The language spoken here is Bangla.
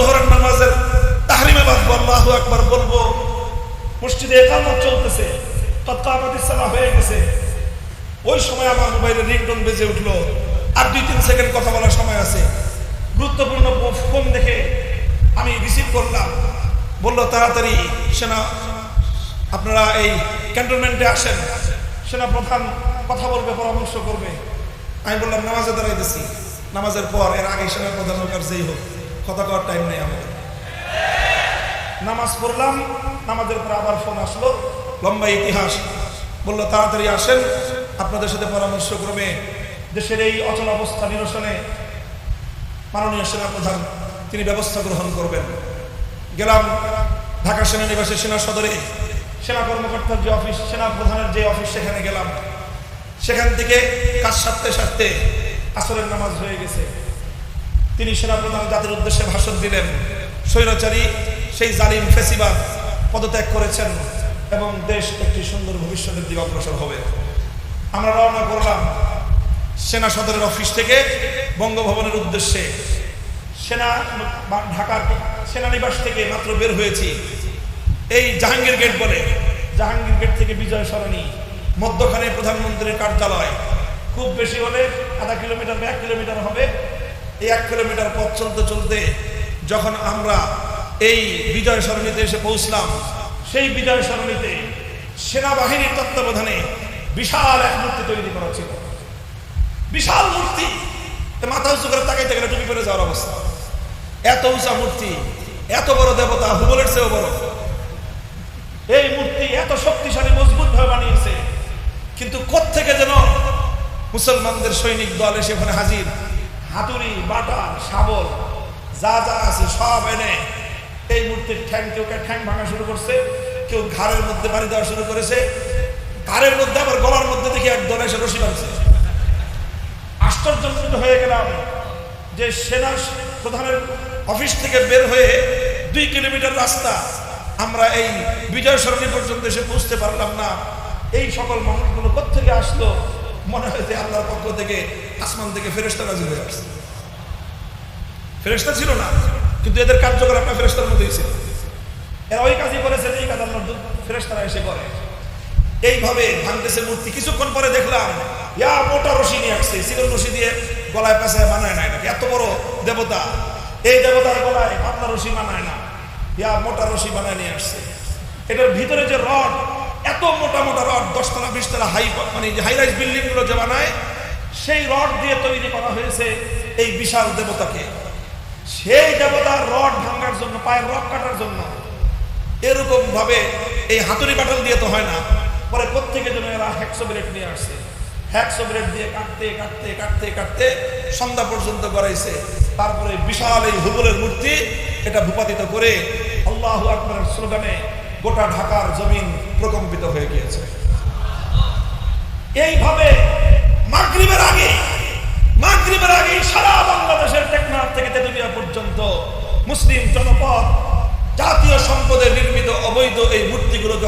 জোহরের নামাজের তাহরিমে বাঁধবো, আল্লাহ একবার বলব, মসজিদে একামত চলতেছে ইসলাম হয়ে গেছে। ওই সময় আমার মোবাইলে রিংটোন বেজে উঠল, আর দুই তিন সেকেন্ড কথা বলার সময় আছে। গুরুত্বপূর্ণ ফোন দেখে আমি রিসিভ করলাম। বলল, তাড়াতাড়ি, সেনা, আপনারা এই ক্যান্টনমেন্টে আসেন। সেনা প্রধান কথা বলবে, পরামর্শ করবে। আমি বললাম, নামাজে দাঁড়াইতেছি। নামাজের পর, এর আগে সেনা প্রধান যেই হোক। কথা কওয়ার টাইম নেই আমাদের। নামাজ পড়লাম, নামাজের পর আবার ফোন আসলো, লম্বা ইতিহাস। বলল, তাড়াতাড়ি আসেন, আপনাদের সাথে পরামর্শ ক্রমে দেশের এই অচল অবস্থা নিরসনে মাননীয় সেনা প্রধান তিনি ব্যবস্থা গ্রহণ করবেন। গেলাম ঢাকা সেনানিবাসের সেনা সদরে। সেনা কর্মকর্তার যে অফিস, সেনা প্রধানের যে অফিস, সেখানে গেলাম। সেখান থেকে কাজ সারতে সারতে আসরের নামাজ হয়ে গেছে। তিনি সেনাপ্রধান জাতির উদ্দেশ্যে ভাষণ দিলেন। স্বৈরাচারী সেই জালিম ফেসিবাদ পদত্যাগ করেছেন এবং দেশ একটি সুন্দর ভবিষ্যতের দিকে অগ্রসর হবে। আমরা রওনা করলাম সেনা সদরের অফিস থেকে বঙ্গভবনের উদ্দেশ্যে। সেনা ঢাকার সেনানিবাস থেকে মাত্র বের হয়েছি। এই জাহাঙ্গীর গেট বলে। জাহাঙ্গীর গেট থেকে বিজয় সরণি, মধ্যখানে প্রধানমন্ত্রীর কার্যালয়। খুব বেশি হলে আধা কিলোমিটার বা এক কিলোমিটার হবে। এই এক কিলোমিটার পথ চলতে চলতে যখন আমরা এই বিজয় সরণিতে এসে পৌঁছলাম, সেই বিজয় সরণিতে সেনাবাহিনীর তত্ত্বাবধানে বিশাল এক মূর্তি তৈরি করা ছিল। বিশাল মূর্তি। মাথা উঁচু করে তাকাইতে গেলে টুপি পরে যাওয়ার অবস্থা। এত উঁচা মূর্তি, এত বড় দেবতা হুবলের চেয়েও বড়। এই মূর্তি এত শক্তিশালী, মজবুত ভাবে বানিয়েছে। কিন্তু কোত্থেকে যেন মুসলমানদের সৈনিক দল এসে ওখানে হাজির? হাতুড়ি বাটা শাবল, যা যা আছে সব এনে এই মূর্তির ঠ্যাং, কেউ ঠ্যাং ভাঙা শুরু করছে, কেউ ঘাড়ের মধ্যে বাড়ি দেওয়া শুরু করেছে, ঘাড়ের মধ্যে আবার গলার মধ্যে দেখি এক দল এসে রশি বাঁধছে। আশ্চর্যজনক হয়ে গেলাম যে সেনা প্রধানের অফিস থেকে বের হয়ে দুই কিলোমিটার রাস্তা আমরা এই বিজয় সরণি পর্যন্ত এসে পৌঁছতে পারলাম না। এই সকল মানুষগুলো কোথেকে আসলো? মনে হয় যে আল্লাহর পক্ষ থেকে আসমান থেকে ফেরেস্তা রাজি হয়ে আসছে। ফেরেস্তা ছিল না, কিন্তু এদের কার্যকর আপনার ফেরেস্তার মধ্যেই ছিল। এরা ওই কাজই করেছে এই কাজ আল্লাহর ফেরেস্তারা এসে করে। এইভাবে ভাঙতেছে মূর্তি। কিছুক্ষণ পরে দেখলাম, ইয়া মোটা রশি নিয়ে আসছে। সিগল রশি দিয়ে গলায় পেঁচায় বানায় না এটাকে এত বড় দেবতা। এই দেবতার গলায় পাতলা রশি বানায় না। ইয়া মোটা রশি বানায় নিয়ে আসছে। এটার ভিতরে যে রড এত মোটা মোটা রড, দশতলা, বিশতলা হাই মানে হাই রাইজ বিল্ডিংগুলো যে বানায়, সেই রড দিয়ে তৈরি করা হয়েছে এই বিশাল দেবতাকে। সেই দেবতার রড ভাঙার জন্য, পায়ের রড কাটার জন্য এরকম ভাবে এই হাতুড়ি বাটল দিয়ে তো হয় না। পরে প্রত্যেকে যেন এরা হ্যাকসো ব্রেড নিয়ে আসছে হ্যাকসো ব্রেড দিয়ে কাটতে কাটতে কাটতে কাটতে সন্ধ্যা পর্যন্ত করাইছে তারপরে বিশাল এই হুবলের মূর্তি, এটা ভূপাতিত করে আল্লাহ আকবরের স্লোগানে গোটা ঢাকার জমিন প্রকম্পিত হয়ে গিয়েছে। এইভাবে মাগরিবের আগে মাগরিবের আগে সারা বাংলাদেশের টেকনাফ থেকে তেতুলিয়া পর্যন্ত মুসলিম জনপদ জাতীয় সম্পদে নির্মিত অবৈধ এই মূর্তিগুলোকে